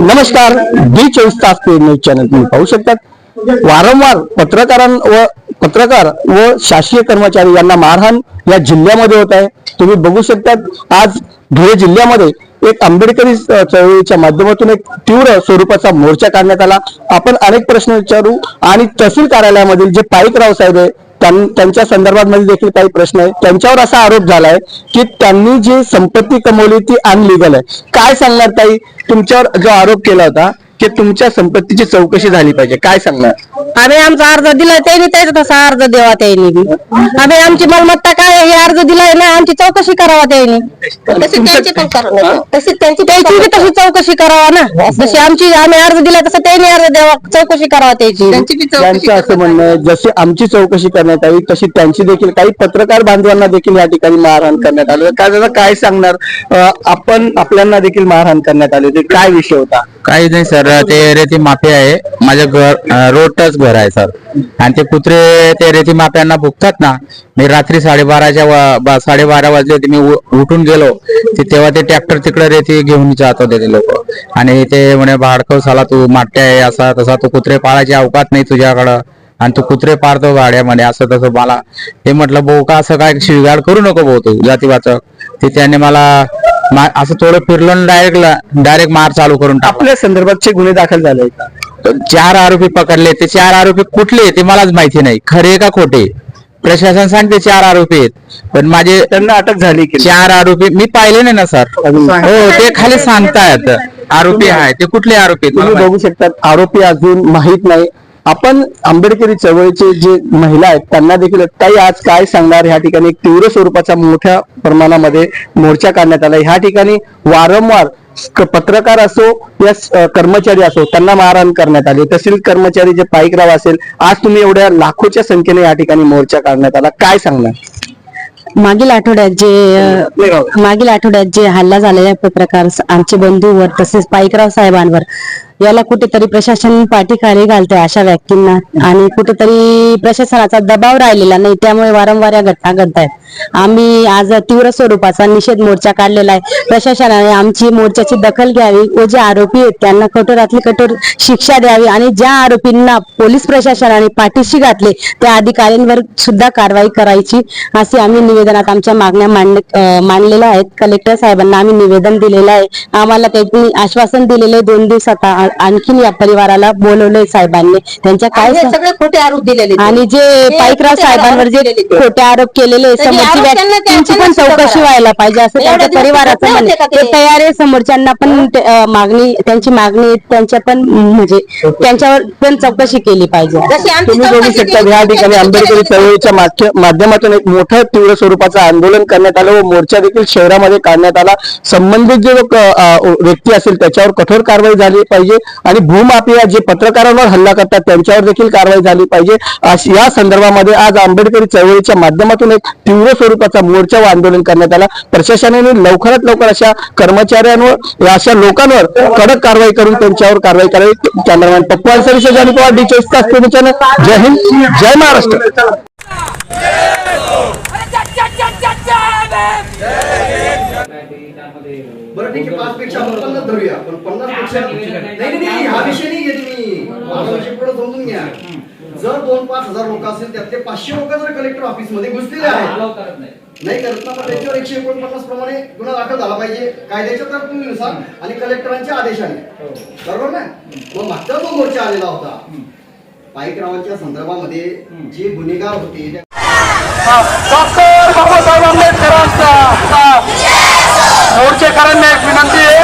नमस्कार डी चोवीस तास न्यूज चॅनल तुम्ही पाहू शकतात. वारंवार पत्रकारां व पत्रकार व शासकीय कर्मचारी यांना मारहाण या जिल्ह्यामध्ये होत आहे. तुम्ही बघू शकतात आज धुळे जिल्ह्यामध्ये एक आंबेडकरी चळवळीच्या माध्यमातून एक तीव्र स्वरूपाचा मोर्चा काढण्यात आला. आपण अनेक प्रश्न विचारू आणि तहसील कार्यालयामधील जे पाईकराव साहेब आहे त्यांच्या संदर्भात मध्ये देखील काही प्रश्न आहे त्यांच्यावर असा आरोप झालाय की त्यांनी जी संपत्ती कमवली ती अनलिगल आहे. काय सांगणार ताई? तुमच्यावर जो आरोप केला होता की तुमच्या संपत्तीची चौकशी झाली पाहिजे. काय सांगणार? आम्ही आमचा अर्ज दिलाय त्यांनी त्याचा तसा अर्ज देवा त्यांनी. बी आम्ही आमची मालमत्ता काय आहे? हे अर्ज दिलाय ना आमची चौकशी करावा त्यांनी. तशी त्यांची पण करावं तशी त्यांची त्यांची बी तशी चौकशी करावा ना. जशी आमची आम्ही अर्ज दिला तसं त्यांनी अर्ज द्यावा. चौकशी करावा त्याची. त्यांचं असं म्हणणं आहे जशी आमची चौकशी करण्यात आली तशी त्यांची देखील काही पत्रकार बांधवांना देखील या ठिकाणी मारहाण करण्यात आलं. काय दादा काय सांगणार? अं, आपण आपल्यांना देखील मारहाण करण्यात आली होती. काय विषय होता? काही नाही सर. ते रेती माफी आहे. माझं घर रोडच घर आहे सर आणि ते कुत्रे ते रेती माफ्यांना भुकतात ना. मी रात्री साडेबाराच्या साडेबारा वाजले होते. मी उठून गेलो. ते तेव्हा ते ट्रॅक्टर तिकडे रेती घेऊन जात होते ते लोक. आणि ते म्हणे भाडकव साला तू माट्या आहे असा तसा तू कुत्रे पाळायची अवकात नाही तुझ्याकडं. आणि तू कुत्रे पारतो भाड्यामध्ये असं तसं मला. ते म्हटलं भाऊ का असं काय शिवगाड करू नको भाऊ तू जातीवाचक? ते त्याने मला असं थोडं फिरलं डायरेक्ट डायरेक्ट मार चालू करून आपल्या संदर्भातचे गुन्हे दाखल झाले का? चार आरोपी पकडले. ते चार आरोपी कुठले ते मलाच माहिती नाही. खरे का खोटे? प्रशासन सांगते चार आरोपी आहेत. पण माझे त्यांना अटक झाली की? चार आरोपी मी पाहिले नाही ना सर. हो ते खाली सांगतायत. आरोपी आहे ते कुठले आरोपी आहेत? तुम्ही बघू शकतात आरोपी अजून माहीत नाही. आपण आंबेडकरी चळवळीचे जे महिला आहेत त्यांना देखील ताई आज काय सांगणार? ह्या ठिकाणी तीव्र स्वरूपाचा मोठ्या प्रमाणामध्ये मोर्चा काढण्यात आला. ह्या ठिकाणी वारंवार पत्रकार असो या कर्मचारी असो त्यांना मारहाण करण्यात आली. तहसील कर्मचारी जे पाईकराव असेल आज तुम्ही एवढ्या लाखोच्या संख्येने या ठिकाणी मोर्चा काढण्यात आला. काय सांगणार? मागील आठवड्यात जे मागील आठवड्यात जे हल्ला झालेला पत्रकार आमचे बंधूवर तसेच पाईकराव साहेबांवर याला कुठेतरी प्रशासन पाठीखाली घालते अशा व्यक्तींना. आणि कुठेतरी प्रशासनाचा दबाव राहिलेला नाही त्यामुळे वारंवार या घटना घडत आहेत आम्ही आज तीव्र स्वरूपाचा निषेध मोर्चा काढलेला आहे. प्रशासनाने आमची मोर्चाची दखल घ्यावी व जे आरोपी आहेत त्यांना कठोरातली कठोर शिक्षा द्यावी आणि ज्या आरोपींना पोलीस प्रशासनाने पाठीशी घातले त्या अधिकाऱ्यांवर सुद्धा कारवाई करायची असे आम्ही निवेदनात आमच्या मागण्या मांडलेल्या आहेत. कलेक्टर साहेबांना आम्ही निवेदन दिलेलं आहे. आम्हाला त्यांनी आश्वासन दिलेलं आहे दोन दिवसात आणखीन या परिवाराला बोलवलंय साहेबांनी त्यांच्या काय सगळे खोटे आरोप दिलेले. आणि जे पाईकराव खोटे साहेबांवर जे ते. खोटे आरोप केलेले समोरची आरोप त्यांना- व्यक्तींची पण त्यांना सुद्धा चौकशी करा. व्हायला पाहिजे असं एवढ्या त्यांच्या दिवसात परिवाराचं नव्हते म्हणणं का आहे. ते ते? तयार आहे समोरच्यांना पण ते, अं, मागणी त्यांची मागणी आहे, त्यांच्या पण म्हणजे त्यांच्यावर पण चौकशी केली पाहिजे जशी आमची तुम्ही बघू चौकशी शकता केली, या ठिकाणी त्यांची आंबेडकरी. चळवळीच्या माध्य- माध्यमातून एक मोठं तीव्र स्वरूपाचं आंदोलन करण्यात आलं व मोर्चा देखील शहरामध्ये काढण्यात आला संबंधित जे लोक अ, अ, व्यक्ती असेल त्याच्यावर कठोर कारवाई झाली पाहिजे आणि भूमाफिया जे पत्रकारांवर हल्ला करतात त्यांच्यावर देखील कारवाई झाली पाहिजे या संदर्भामध्ये आज आंबेडकरी चळवळीच्या माध्यमातून एक तीव्र स्वरूपाचा मोर्चा व आंदोलन करण्यात आला प्रशासनाने लवकरात लवकर अशा कर्मचाऱ्यांवर अशा लोकांवर कडक कारवाई करून त्यांच्यावर कारवाई करावी कॅमेरामॅन पप्पू अन्सारी सजानी पवार डी चोवीस तास चॅनल जय हिंद जय महाराष्ट्र बरं ठीक आहे पाच पेक्षा आपण पन्नास धरूया. पण पन्नासपेक्षा नाही नाही हा विषय नाही घेत मी माझा विषय पुढे समजून घ्या. जर दोन पाच हजार लोक असेल त्यातले पाचशे लोक जर कलेक्टर ऑफिसमध्ये घुसलेले आहेत. नाही करत ना पण त्याच्यावर एकशे एकोणपन्नास प्रमाणे गुन्हा दाखल झाला पाहिजे. कायद्याच्या तरतुदीनुसार आणि कलेक्टरांच्या आदेशाने. बरोबर ना? मग मागचा जो मोर्चा आलेला होता पाईकरावांच्या संदर्भामध्ये जे गुन्हेगार होते डॉक्टर बाबासाहेब आंबेडकरांचा मोर्चेकरांना एक विनंती आहे.